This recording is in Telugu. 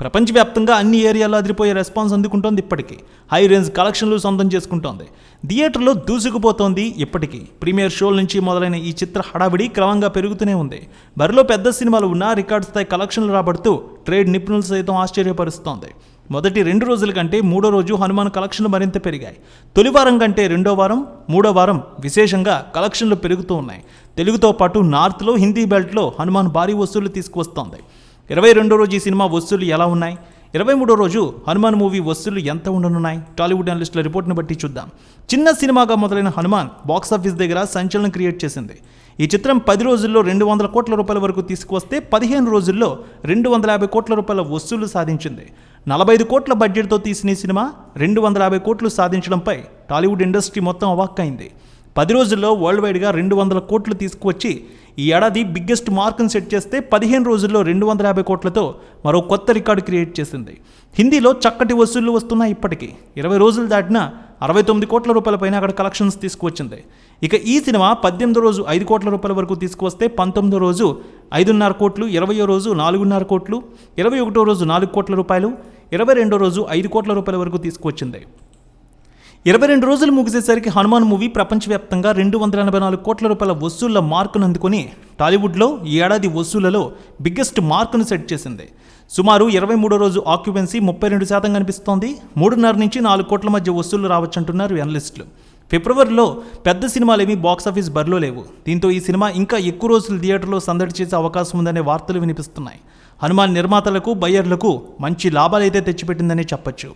ప్రపంచవ్యాప్తంగా అన్ని ఏరియాలో అదిరిపోయే రెస్పాన్స్ అందుకుంటోంది ఇప్పటికీ. హై రేంజ్ కలెక్షన్లు సొంతం చేసుకుంటోంది. థియేటర్లో దూసుకుపోతోంది ఇప్పటికీ. ప్రీమియర్ షోల నుంచి మొదలైన ఈ చిత్ర హడావిడి క్రమంగా పెరుగుతూనే ఉంది. బరిలో పెద్ద సినిమాలు ఉన్నా రికార్డు స్థాయి కలెక్షన్లు రాబడుతూ ట్రేడ్ నిపుణులు సైతం ఆశ్చర్యపరుస్తోంది. మొదటి రెండు రోజుల కంటే మూడో రోజు హనుమాన్ కలెక్షన్లు మరింత పెరిగాయి. తొలి వారం కంటే రెండో వారం మూడో వారం విశేషంగా కలెక్షన్లు పెరుగుతూ ఉన్నాయి. తెలుగుతో పాటు నార్త్లో హిందీ బెల్ట్లో హనుమాన్ భారీ వసూళ్ళు తీసుకువస్తోంది. ఇరవై రెండో రోజు ఈ సినిమా వస్తువులు ఎలా ఉన్నాయి? ఇరవై మూడో రోజు హనుమాన్ మూవీ వసూళ్ళు ఎంత ఉండనున్నాయి? టాలీవుడ్ అనలిస్టుల రిపోర్ట్ని బట్టి చూద్దాం. చిన్న సినిమాగా మొదలైన హనుమాన్ బాక్సాఫీస్ దగ్గర సంచలనం క్రియేట్ చేసింది. ఈ చిత్రం పది రోజుల్లో రెండు వందల కోట్ల రూపాయల వరకు తీసుకువస్తే పదిహేను రోజుల్లో రెండు వందల యాభై కోట్ల రూపాయల వసూళ్ళు సాధించింది. నలభై ఐదు కోట్ల బడ్జెట్తో తీసిన ఈ సినిమా రెండు వందల యాభై కోట్లు సాధించడంపై టాలీవుడ్ ఇండస్ట్రీ మొత్తం అవాక్కైంది. పది రోజుల్లో వరల్డ్ వైడ్గా రెండు వందల కోట్లు తీసుకువచ్చి ఈ ఏడాది బిగ్గెస్ట్ మార్క్ను సెట్ చేస్తే పదిహేను రోజుల్లో రెండు వందల యాభై కోట్లతో మరో కొత్త రికార్డు క్రియేట్ చేసింది. హిందీలో చక్కటి వసూళ్ళు వస్తున్నాయి ఇప్పటికీ. ఇరవై రోజులు దాటినా అరవై తొమ్మిది కోట్ల రూపాయల పైన అక్కడ కలెక్షన్స్ తీసుకువచ్చింది. ఇక ఈ సినిమా పద్దెనిమిదో రోజు ఐదు కోట్ల రూపాయల వరకు తీసుకువస్తే పంతొమ్మిదో రోజు ఐదున్నర కోట్లు ఇరవయో రోజు నాలుగున్నర కోట్లు ఇరవై ఒకటో రోజు నాలుగు కోట్ల రూపాయలు ఇరవై రెండో రోజు ఐదు కోట్ల రూపాయల వరకు తీసుకువచ్చింది. ఇరవై రెండు రోజులు ముగిసేసరికి హనుమాన్ మూవీ ప్రపంచవ్యాప్తంగా రెండు వందల ఎనభై నాలుగు కోట్ల రూపాయల వసూళ్ళ మార్కును అందుకొని టాలీవుడ్లో ఈ ఏడాది వసూళ్ళలో బిగ్గెస్ట్ మార్కును సెట్ చేసింది. సుమారు ఇరవై మూడో రోజు ఆక్యుపెన్సీ ముప్పై రెండు శాతం కనిపిస్తోంది. మూడున్నర నుంచి నాలుగు కోట్ల మధ్య వసూళ్ళు రావచ్చంటున్నారు అనలిస్టులు ఫిబ్రవరిలో పెద్ద సినిమాలేమీ బాక్సాఫీస్ బరిలో లేవు. దీంతో ఈ సినిమా ఇంకా ఎక్కువ రోజులు థియేటర్లో సందడి చేసే అవకాశం ఉందనే వార్తలు వినిపిస్తున్నాయి. హనుమాన్ నిర్మాతలకు బయ్యర్లకు మంచి లాభాలైతే తెచ్చిపెట్టిందనే చెప్పొచ్చు.